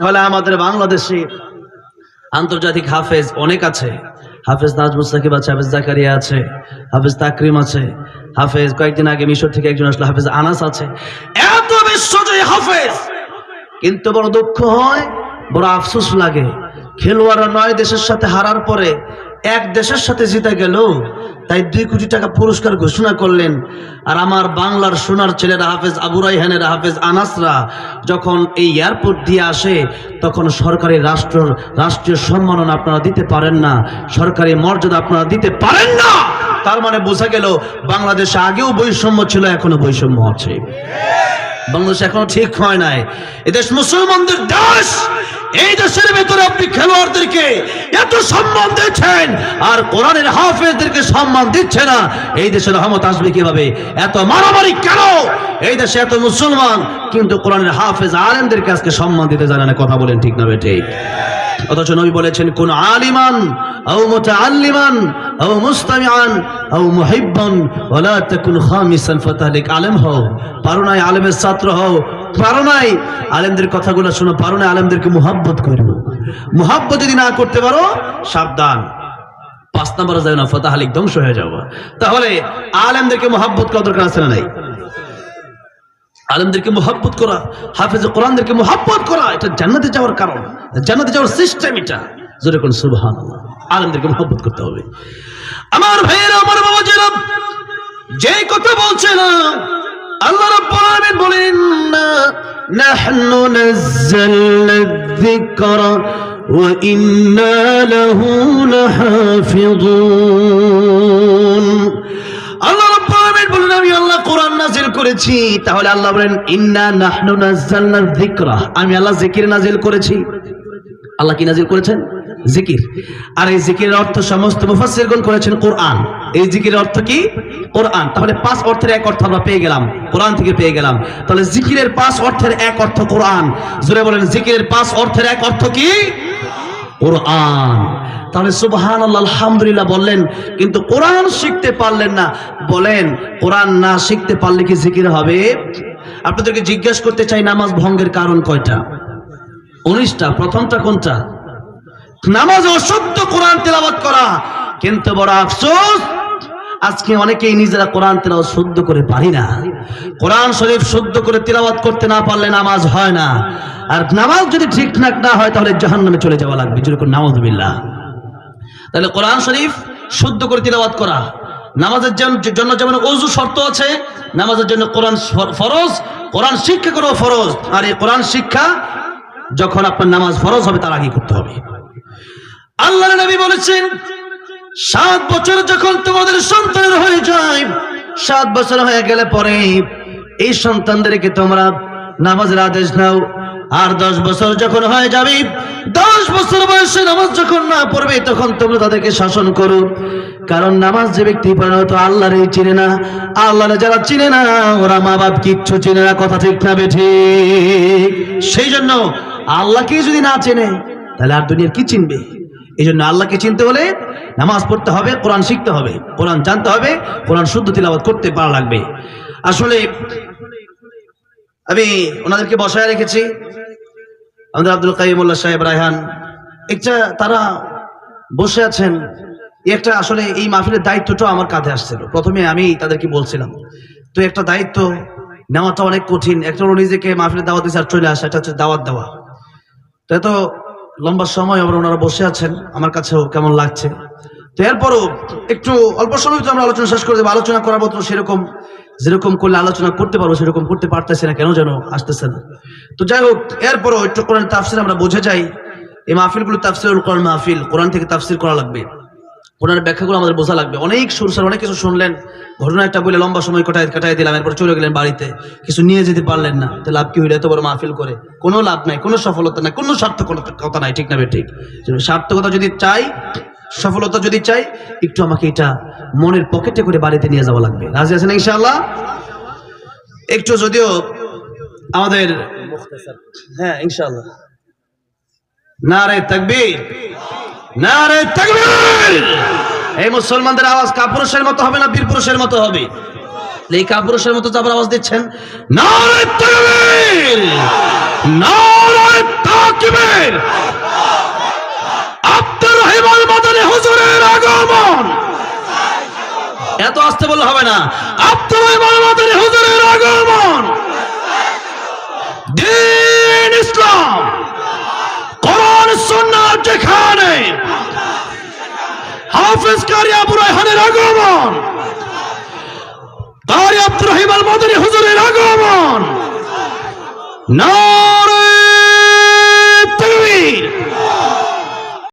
তাহলে আমাদের বাংলাদেশে আন্তর্জাতিক হাফেজ অনেক আছে। হাফেজ নাজমুল সাকিব আছে, হাফেজ জাকারিয়া আছে, হাফেজ তাকরিম আছে, হাফেজ কয়েকদিন আগে মিশর থেকে একজন আসলো, হাফেজ আনাস আছে। এত বিশ্বজয়ী হাফেজ! কিন্তু বড় দুঃখ হয়, বড় আফসোস লাগে। খেলোয়াড়রা নয় দেশের সাথে হারার পরে এক দেশের সাথে জিতে গেল তাই দুই কোটি টাকা পুরস্কার ঘোষণা করলেন। আর আমার বাংলার সোনার ছেলেরা হাফেজ আবু রাইহানের হাফেজ আনাসরা যখন এই এয়ারপোর্ট দিয়ে আসে, তখন সরকারি রাষ্ট্র রাষ্ট্রীয় সম্মাননা আপনারা দিতে পারেন না, সরকারি মর্যাদা আপনারা দিতে পারেন না। তার মানে বোঝা গেল, বাংলাদেশে আগেও বৈষম্য ছিল, এখনও বৈষম্য আছে। বাংলাদেশ এখনও ঠিক হয় নাই। এদেশ মুসলমানদের দেশ এই দেশের ভেতরে আপনি খেলোয়াড়দেরকে এত সম্মান দিচ্ছেন, আর কোরআনের হাফেজদেরকে সম্মান দিচ্ছে না, এই দেশের রহমত আসবে কীভাবে? এত মারামারি কেন? এই দেশে এত মুসলমান, কিন্তু কোরআনের হাফেজ আলেমদেরকে আজকে সম্মান দিতে জানেন কথা বলেন ঠিক না ঠিক। অথচ নবী বলেছেন, কোন আলিমান আও মুতাআল্লিমান আও মুস্তামিআন আও মুহিব্বান ওয়ালা তাকুন খামিসান ফাতাহলিক আলেম হও, পারো নাই আলেমের ছাত্র হও, পারো নাই আলেমদের কথাগুলো শোনো, পারো নাই আলেমদেরকে মুহাব্বত করো। মুহাব্বত যদি না করতে পারো, সাবধান। পাঁচ নম্বরে যাবে না ফতাহালিক ধ্বংস হয়ে যাব তাহলে আলেমদেরকে মুহাব্বত করা দরকার আছে না নাই? আলেমদেরকে মোহাব্বত করা, হাফেজ কোরআনদেরকে মোহাব্বত করা, এটা জান্নাতে যাওয়ার কারণ। জান্নাতে যাওয়ার সিস্টেম এটা। জোরে কোন সুবহান আলেমদেরকে মোহাব্বত করতে হবে। আমার ভাইয়েরা, আমার বাবা যেন যে কথা বলছে না, আল্লাহ রাব্বুল আলামিন বলেন, না, নাহনু নাযালনা যিকরা ওয়া ইন্না লাহু লাহাফিযুন। আল্লাহ রাব্বুল আলামিন বলেন, আমি আল্লাহ কোরআন নাজিল করেছি। তাহলে আল্লাহ বলেন, ইন্না নাহনু নাযালনা যিকরা। আমি আল্লাহ জিকির নাজিল করেছি। আল্লাহ কি নাজিল করেছেন? জিকির। আর এই জিকিরের অর্থ সমস্ত মুফাসসিরগণ করেছেন কোরআন। এই জিকিরের অর্থ কি? কোরআন। তাহলে পাঁচ অর্থের এক অর্থ আমরা পেয়ে গেলাম। কোরআন থেকে পেয়ে গেলাম। তাহলে জিকিরের পাঁচ অর্থের এক অর্থ কোরআন। জোরে বলেন, জিকিরের পাঁচ অর্থের এক অর্থ কি? কোরআন। তাহলে সুবহান আল্লাহ আলহামদুলিল্লাহ বললেন, কিন্তু কোরআন শিখতে পারলেন না। বলেন, কোরআন না শিখতে পারলে কি জিকির হবে? আপনাদেরকে জিজ্ঞেস করতে চাই, নামাজ ভঙ্গের কারণ কয়টা? উনিশটা, প্রথমটা কোনটা? নামাজ অশুদ্ধ কোরআন তেলাওয়াত করা। কিন্তু বড় আফসোস, আজকে অনেকেই নিজেরা কোরআন তেলাওয়াত শুদ্ধ করে পারি না। কোরআন শরীফ শুদ্ধ করে তেলাওয়াত করতে না পারলে নামাজ হয় না। আর নামাজ যদি ঠিকঠাক না হয়, তাহলে জাহান্নামে চলে যাওয়া লাগবে। যেরকম নামাজ বিল্লাহ তাহলে কোরআন শরীফ শুদ্ধ করে তিলাওয়াত করা। নামাজের জন্য যেমন অজু শর্ত আছে, নামাজের জন্য কোরআন ফরজ, কোরআন শিক্ষা করা ফরজ। আর এই কোরআন শিক্ষা যখন আপনার নামাজ ফরজ হবে, তার আগে করতে হবে। আল্লাহ নবী বলেছেন, সাত বছর যখন তোমাদের সন্তানের হয়ে যায়, সাত বছর হয়ে গেলে পরে এই সন্তানদেরকে তোমরা নামাজের আদেশ নাও। আর দশ বছর যখন হয়ে যাবে, দশ বছর বয়সে নামাজ যখন না পড়বে, তখন তোমরা তাদেরকে শাসন করো। কারণ নামাজ যে ব্যক্তি পড়ে না তো আল্লাহর চিনে না। আল্লাহরে যারা চিনে না, ওরা মা বাপ কিচ্ছু চিনে না, কথা ঠিক না ঠিক সেই জন্য আল্লাহকে যদি না চেনে, তাহলে আর দুনিয়ার কি চিনবে? এই জন্য আল্লাহকে চিনতে হলে নামাজ পড়তে হবে, কোরআন শিখতে হবে, কোরআন জানতে হবে, কোরআন শুদ্ধ তিলাবাত করতে পারা লাগবে। আসলে আমি ওনাদেরকে বসায় রেখেছি। আমাদের আব্দুল কাইমুল্লাহ সাহেব, রায়হান, একটা তারা বসে আছেন। একটা আসলে এই মাহফিলের দায়িত্বটাও আমার কাঁধে আসছিল। প্রথমে আমি তাদেরকে বলছিলাম, তো একটা দায়িত্ব নেওয়াটা অনেক কঠিন। একটা নিজেকে মাহফিলের দাওয়াত দিচ্ছে আর চলে আসা, এটা হচ্ছে দাওয়াত দেওয়া। তো এত লম্বা সময় আবার ওনারা বসে আছেন, আমার কাছেও কেমন লাগছে। তো এরপরও একটু অল্প সময় তো আমরা আলোচনা শেষ করে দেবো, আলোচনা করার মতো সেরকম, যেরকম করলে আলোচনা করতে পারব, সেরকম করতে পারতেছে না, কেন যেন আসতেছে না। তো যাই হোক, এরপরও একটু কোরআন তাফসির আমরা বুঝে যাই। এই মাহফিলগুলো তাফসিরুল কোরআন মাহফিল, কোরআন থেকে তাফসির করা লাগবে। কোরআনের ব্যাখ্যাগুলো আমাদের বোঝা লাগবে। অনেক সুর সুরসার অনেক কিছু শুনলেন। ঘটনা একটা বলে লম্বা সময় কাটায় কাটাই দিলাম এরপর চলে গেলেন বাড়িতে। কিছু নিয়ে যেতে পারলেন না। তো লাভ কি হইলে? এত বড় মাহফিল করে। কোনো লাভ নাই কোনো সফলতা নাই কোনো সার্থকতা কথা নাই ঠিক না ঠিক। সার্থকতা যদি চাই সফলতা যদি চাই একটু আমাকে এটা মনের পকেটে করে বাড়িতে নিয়ে যাওয়া লাগবে। রাজি আছেন ইনশাআল্লাহ? একটু যদিও আমাদের হ্যাঁ ইনশাআল্লাহ। নারে তাকবীর নারে তাকবীর। এই মুসলমানদের আওয়াজ কাপুরুষের মতো হবে না বীর পুরুষের মতো হবে? এই কাপুরুষের মতো যাবার আওয়াজ দিচ্ছেন? আব্দুর রহিমান মাদানী হুজুরের আগমন! এত আসতে বললে হবে না। আব্দুর রহিমান মাদানী হুজুরের আগমন! দিন ইসলাম! কোরআন সুন্নাহ যেখানে হাফিজ কারি আবু রায়হানের আগমন কারি আব্দুর রহিম আল মদনী হুজুরের আগমন না